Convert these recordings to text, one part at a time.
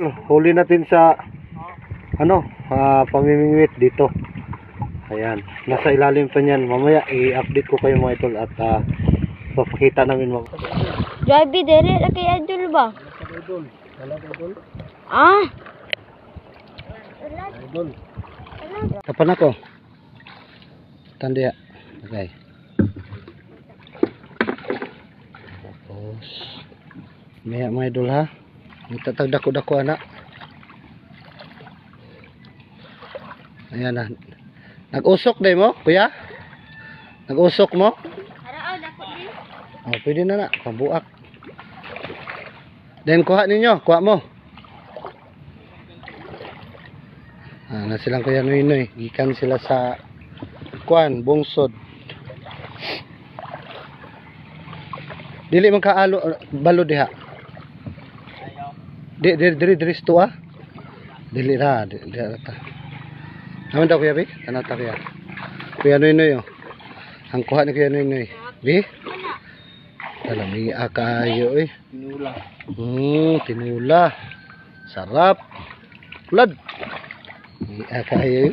Huli natin sa ano, ah, pamimingwit dito. Ayan, nasa ilalim pa niyan. Mamaya i-update ko kayo mga idol at ah, papakita namin mga Drive dere na kay Idol ba? idol. Wala idol. Ah. Idol. Kapan ako? Tanda Okay. Tapos Maya mga idol ha. Itatag dako-dako anak. Ayan na. Nag-usok day mo, kuya? Nag-usok mo? Dako. Oh, pwede na na. Pabuak. Then, kuha ninyo. Kuha mo. Ah, na silang kuya Noy Noy. Gikan sila sa kuan, bungsod. Dili man kaalo balo diha. Di di diri diri sto ah. Dili ra, di di ta. Naman daw kuya bi? Ano ta kuya? Kuya Noy Noy oh. Ang kuha ni kuya Noy Noy. Bi? Talami akayo eh. Pinula. Hmm, tinula. Sarap. Ulad. May akayo eh.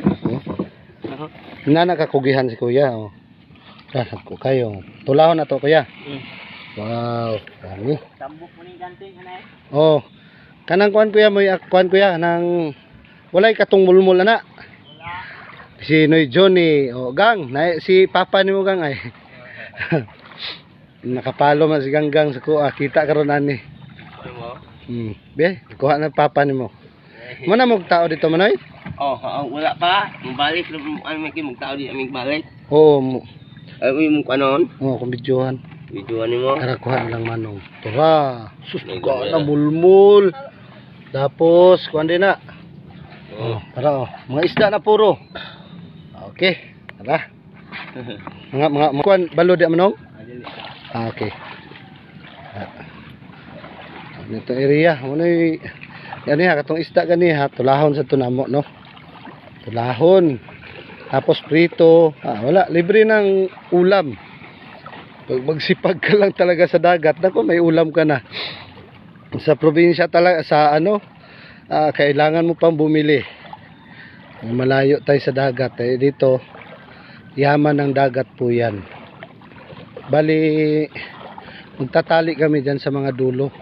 Oh. Nana kakugihan si kuya. Oh. Ah, ko kayo. Tulahon na to kuya. Mm. Wow, dami. Tambok mo ni ganting anay. Oh. Kanang kuan kuya mo kuan kuya nang walay katong mulmul ana. Si Noy Johnny, oh gang, na si papa nimo gang ay. Nakapalo man si Ganggang sa kuha, kita karon ani. Mo? Hmm, be, kuha na papa nimo. Mo na mog tao dito manoy? Oh, oh, wala pa. Mabalik na ano may tao di aming balik. Oo, mo. Ay mo kanon. Oh, kung videohan. Video ni mo. Tara kuha lang manong. Tara. Sus, na na. mulmul. Tapos, kuha din na. Oh. Tara oh. Mga isda na puro. Okay, tara. Mga mga kuan balo di manong? Ah, okay. Ah. Ito area, ano y yan katong isda gani ha, tulahon sa tunamo, no? Tulahon. Tapos prito, ah, wala, libre ng ulam. Pag magsipag ka lang talaga sa dagat, nako may ulam ka na. Sa probinsya talaga, sa ano, ah, kailangan mo pang bumili. Malayo tayo sa dagat. Eh, dito, yaman ng dagat po yan. Bali, magtatali kami dyan sa mga dulo.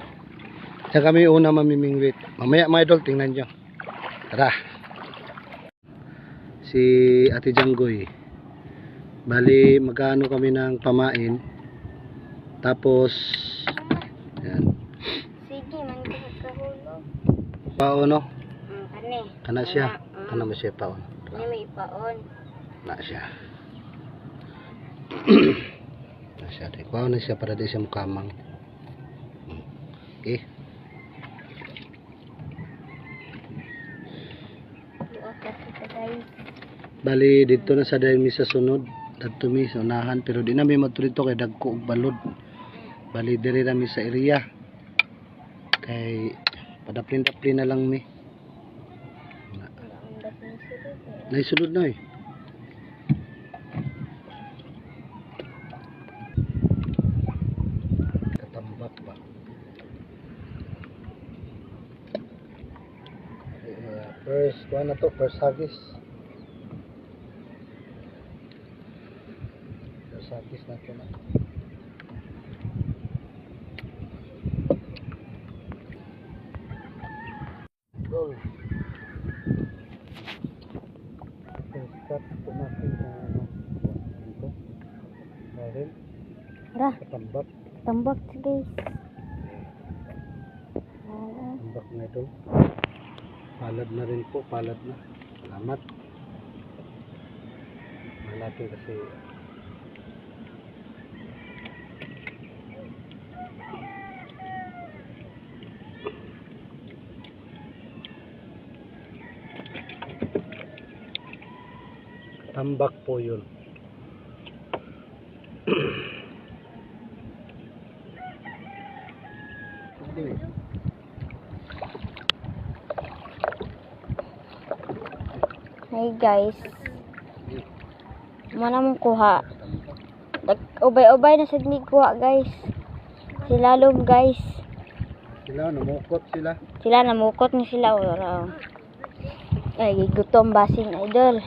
Diyan kami una mamimingwit. Mamaya mga idol, tingnan nyo. Tara. Si Ate Janggoy. Bali, magkano kami ng pamain. Tapos, yan. Sige man ko kahulog. Paano? Mm, kani. Kana siya. Mm. Kana ba siya paon? Kani may ipaon. Na siya. na siya. Di paon na siya para di siya mukamang. Okay. Kita guys. Bali dito na sa dahil mi sa sunod. Dito mi sa unahan pero di na mi maturito kay dagko og balod. Bali diri na mi sa area. Kay padaplin-daplin na lang mi. Naisulod na eh. Katambak ba? First, kuha na to, first harvest. First harvest na to na. Go. Start po natin sa ano, dito. Dahil Tara, katambak, tambak guys. Tambak na ito. Palad na rin po, palad na. Salamat. Malaki kasi tambak po yun. Hey guys. Mana mong kuha. Ubay-ubay na mi kuha guys. Sila lom guys. Sila, namukot sila. Sila namukot ni sila. Ay gutom basing idol.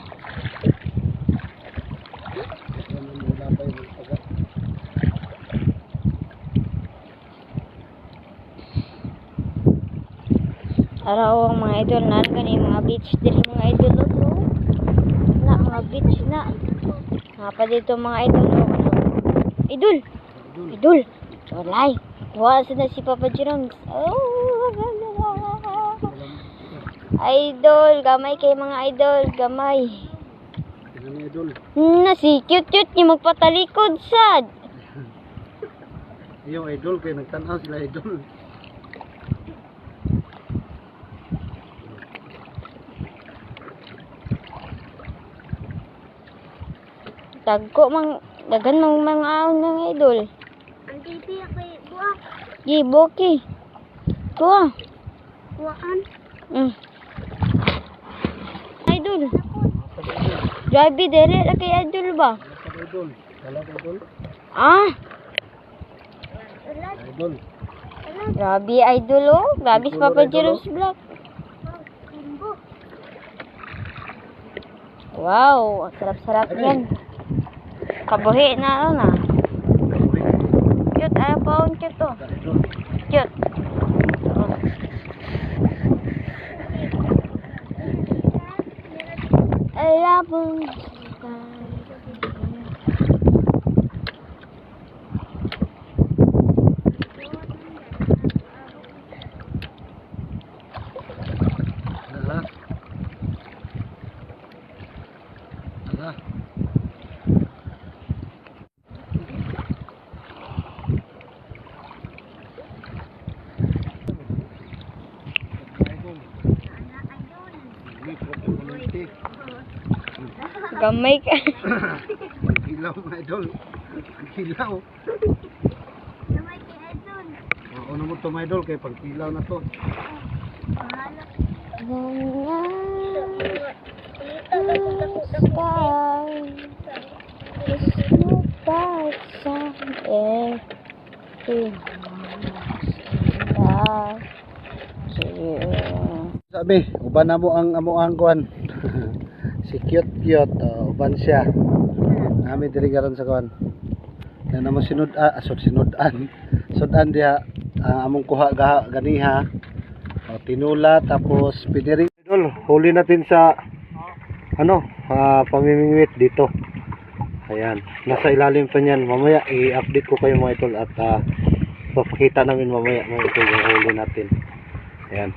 Araw ang mga idol na gani mga beach diri mga idol o to. Na mga beach na. Nga pa dito mga idol o. Idol. Idol. Walay. Wala na si Papa Jerome. Oh. Idol, gamay kay mga idol, gamay. Ano idol? Na si cute cute ni magpatalikod sad. Yung idol kay nagtanaw sila idol. Tagko mang dagan mang mga ng idol. Ang TV ako buwak. Gi boki. Ko. Buwakan. Mm. Idol. Drive dere ra kay idol ba? Idol. Wala idol. Ah, Idol. grabe idol oh. Grabe si Papa Jerome's vlog. Wow, sarap-sarap yan. Kabuhi na ano na. Cute, ayaw pa akong cute oh. Idol. Cute. Alabang Ala. Gamay ka. Kilaw mga idol. Kilaw. Namay kay Edson. Oo na mo to mga idol kay pagkilaw na to. Sabi, uban na mo ang amo ang kuan. si cute cute, uh, uban siya. Nami diri karon sa kuan. Yan namo sinud ah, asod sinudan. Sudan diha ang among kuha gaha ganiha. O, tinula tapos piniri. Idol, huli natin sa ano, ah, pamimingwit dito. Ayan, nasa ilalim pa niyan. Mamaya i-update ko kayo mga idol at ah, papakita namin mamaya mga idol yung huli natin. Ayan.